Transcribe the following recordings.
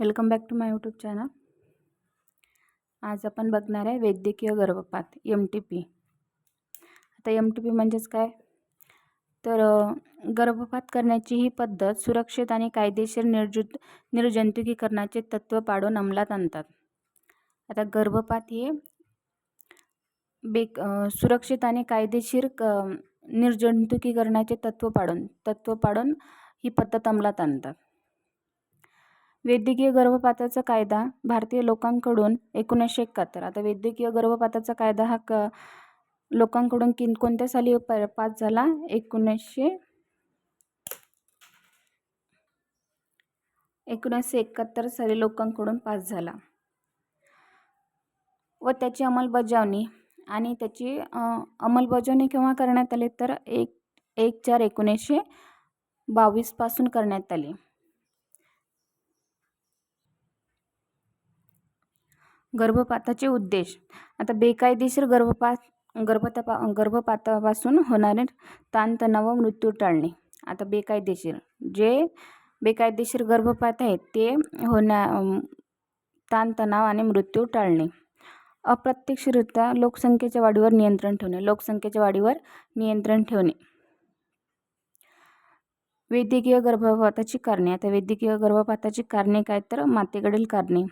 Welcome back to my YouTube channel आज आपण बघणार आहे वैद्यकीय गर्भपात एम टी पी आता एम टी पी म्हणजेच काय? तर गर्भपात करण्याची ही पद्धत सुरक्षित आणि कायदेशीर निर्जु निर्जंतुकीकरणाचे तत्त्व पाडून अंमलात आणतात. आता गर्भपात हे बेक सुरक्षित आणि कायदेशीर क निर्जंतुकीकरणाचे तत्त्व पाडून तत्त्व पाडून ही पद्धत अंमलात आणतात. वैद्यकीय गर्भपाताचा कायदा भारतीय लोकांकडून एकोणीसशे एकाहत्तर. आता वैद्यकीय गर्भपाताचा कायदा हा क लोकांकडून किन कोणत्या साली प पास झाला? एकोणीसशे एकोणीसशे एकाहत्तर साली लोकांकडून पास झाला. व त्याची अंमलबजावणी आणि त्याची अंमलबजावणी केव्हा करण्यात आली? तर एक एक चार एकोणीसशे बावीसपासून करण्यात आली. गर्भपाताचे उद्देश. आता बेकायदेशीर गर्भपात गर्भतापा गर्भपातापासून होणारे ताणतणाव व मृत्यू टाळणे. आता बेकायदेशीर. जे बेकायदेशीर गर्भपात आहेत ते होण्या ताणतणाव आणि मृत्यू टाळणे. अप्रत्यक्षरित्या लोकसंख्येच्या वाढीवर नियंत्रण ठेवणे. लोकसंख्येच्या वाढीवर नियंत्रण ठेवणे. वैद्यकीय गर्भपाताची कारणे. आता वैद्यकीय गर्भपाताची कारणे काय? तर मातेकडील कारणे.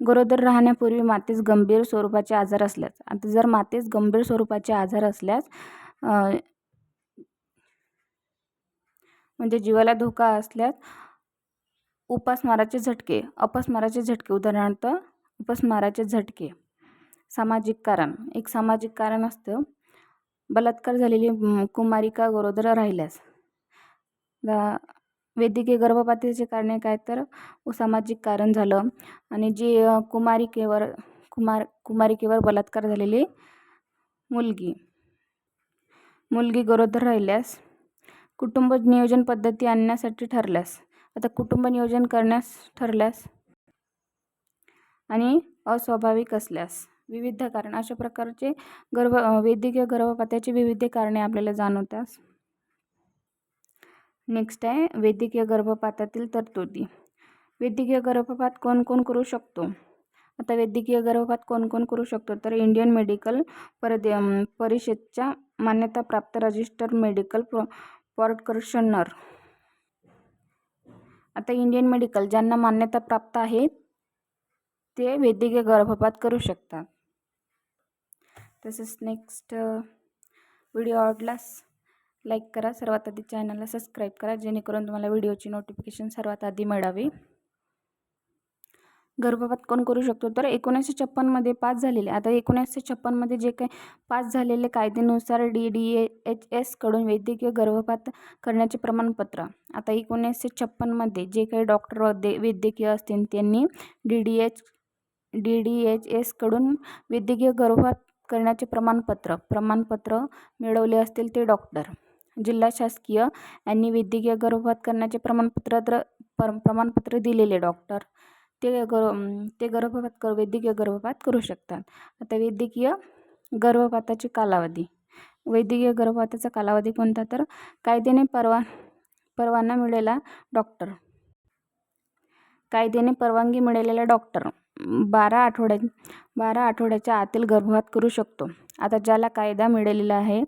गरोदर राहण्यापूर्वी मातेस गंभीर स्वरूपाचे आजार असल्यास आता जर मातेस गंभीर स्वरूपाचे आजार असल्यास म्हणजे जीवाला धोका असल्यास उपासमाराचे झटके अपस्माराचे झटके उदाहरणार्थ उपस्माराचे झटके. सामाजिक कारण एक सामाजिक कारण असतं बलात्कार झालेली कुमारिका गरोदर राहिल्यास. वैद्यकीय गर्भपातीचे कारणे काय तर सामाजिक कारण झालं. आणि जी कुमारिकेवर कुमार कुमारिकेवर बलात्कार झालेली मुलगी. मुलगी गरोदर राहिल्यास कुटुंब नियोजन पद्धती आणण्यासाठी ठरल्यास आता कुटुंब नियोजन करण्यास ठरल्यास आणि अस्वाभाविक असल्यास विविध कारण अशा प्रकारचे गर्भ वैद्यकीय गर्भपात्याची विविध कारणे आपल्याला जाणवतात नेक्स्ट आहे वैद्यकीय गर्भपातातील तरतुदी. वैद्यकीय गर्भपात कोण कोण करू शकतो? आता वैद्यकीय गर्भपात कोण कोण करू शकतो? तर इंडियन मेडिकल परदे परिषदच्या मान्यताप्राप्त रजिस्टर मेडिकल प्र प्रॉडकर्शनर आता इंडियन मेडिकल ज्यांना मान्यता प्राप्त आहे ते वैद्यकीय गर्भपात करू शकतात. तसेच नेक्स्ट व्हिडिओ आवडलास? लाईक करा सर्वात आधी चॅनलला सबस्क्राईब करा जेणेकरून तुम्हाला व्हिडिओची नोटिफिकेशन सर्वात आधी मिळावी. गर्भपात कोण करू शकतो? तर एकोणीसशे छप्पनमध्ये पास झालेले. आता एकोणीसशे छप्पनमध्ये जे काही पास झालेले कायद्यानुसार डी डी ए एच एसकडून वैद्यकीय गर्भपात करण्याचे प्रमाणपत्र. आता एकोणीसशे छप्पनमध्ये जे काही डॉक्टर वैद्य वैद्यकीय असतील त्यांनी D D H D D H एसकडून वैद्यकीय गर्भपात करण्याचे प्रमाणपत्र प्रमाणपत्र मिळवले असतील ते डॉक्टर जिल्हा शासकीय यांनी वैद्यकीय गर्भपात करण्याचे प्रमाणपत्र पर प्रमाणपत्र दिलेले डॉक्टर ते गर ते गर्भपात कर वैद्यकीय गर्भपात करू शकतात. आता वैद्यकीय गर्भपाताची कालावधी. वैद्यकीय गर्भपाताचा कालावधी कोणता? तर कायद्याने परवा परवाना मिळालेला डॉक्टर कायद्याने परवानगी मिळालेला डॉक्टर बारा आठवड्या बारा आठवड्याच्या आतील गर्भपात करू शकतो. आता ज्याला कायदा मिळालेला आहे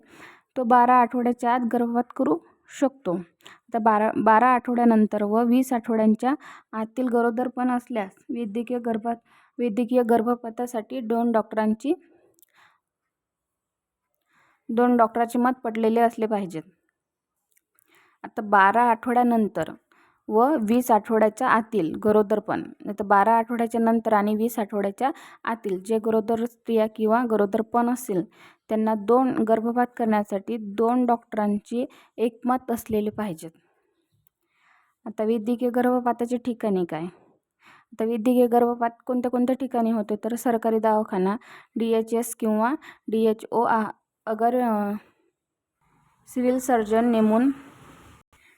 तो बारा आठवड्याच्या आत गर्भपात करू शकतो. आता बारा बारा आठवड्यानंतर व वीस आठवड्यांच्या आतील गरोदरपण असल्यास वैद्यकीय गर्भात वैद्यकीय गर्भपातासाठी दोन डॉक्टरांची दोन डॉक्टराचे मत पडलेले असले पाहिजेत. आता बारा आठवड्यानंतर व वीस आठवड्याच्या आतील गरोदरपण तर बारा आठवड्याच्या नंतर आणि वीस आठवड्याच्या आतील जे गरोदर स्त्रिया किंवा गरोदरपण असेल त्यांना दोन गर्भपात करण्यासाठी दोन डॉक्टरांची एकमत असलेले पाहिजेत. आता वैद्यकीय गर्भपाताचे ठिकाणी काय? आता वैद्यकीय गर्भपात कोणत्या कोणत्या ठिकाणी होते? तर सरकारी दवाखाना डी एच एस किंवा डी एच ओ आ अगर सिव्हिल सर्जन नेमून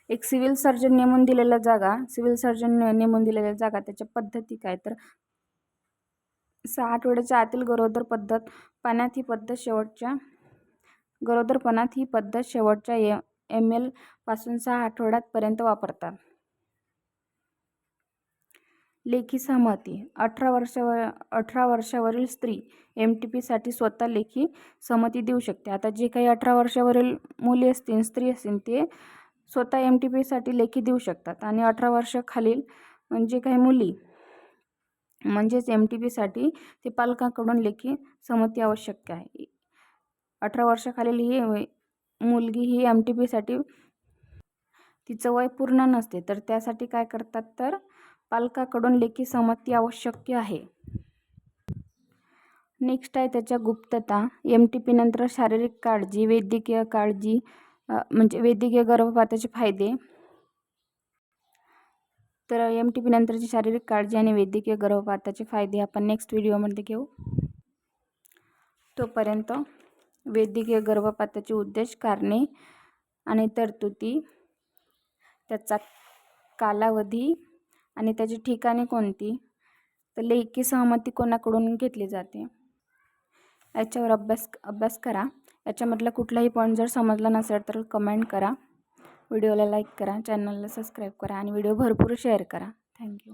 एक सिव्हिल सर्जन नेमून दिलेल्या जागा सिव्हिल सर्जन नेमून दिलेल्या जागा त्याच्या पद्धती काय? तर सहा आठवड्याच्या आतील गरोदर पद्धत पाण्यात ही पद्धत शेवटच्या गरोदरपणात ही पद्धत शेवटच्या ए एम एलपासून सहा आठवड्यापर्यंत वापरतात. लेखी सहमती अठरा वर्षावर अठरा वर्षावरील स्त्री एम टी पीसाठी स्वतः लेखी सहमती देऊ शकते. आता जे काही अठरा वर्षावरील मुली असतील स्त्री असतील ते स्वतः एम टी पीसाठी लेखी देऊ शकतात. आणि अठरा वर्षाखालील म्हणजे काही मुली म्हणजेच एम टी पीसाठी ते पालकांकडून लेखी संमती आवश्यक आहे. अठरा वर्षाखालील ही वय- मुलगी ही एम टी पीसाठी तिचं वय पूर्ण नसते तर त्यासाठी काय करतात? तर पालकाकडून लेखी संमती आवश्यक आहे. नेक्स्ट आहे त्याच्या गुप्तता. एम टी पी नंतर शारीरिक काळजी वैद्यकीय काळजी म्हणजे वैद्यकीय गर्भपाताचे फायदे. तर एम टी पी नंतरची शारीरिक काळजी आणि वैद्यकीय गर्भपाताचे फायदे आपण नेक्स्ट व्हिडिओमध्ये घेऊ. तोपर्यंत वैद्यकीय गर्भपाताचे उद्देश कारणे आणि तरतुदी त्याचा कालावधी आणि त्याची ठिकाणे कोणती? तर लेखी सहमती कोणाकडून घेतली जाते? याच्यावर अभ्यास अभ्यास करा. याच्यामधला कुठलाही पॉईंट जर समजला नसेल तर कमेंट करा. व्हिडिओला लाईक करा चॅनलला सबस्क्राईब करा आणि व्हिडिओ भरपूर शेअर करा. थँक्यू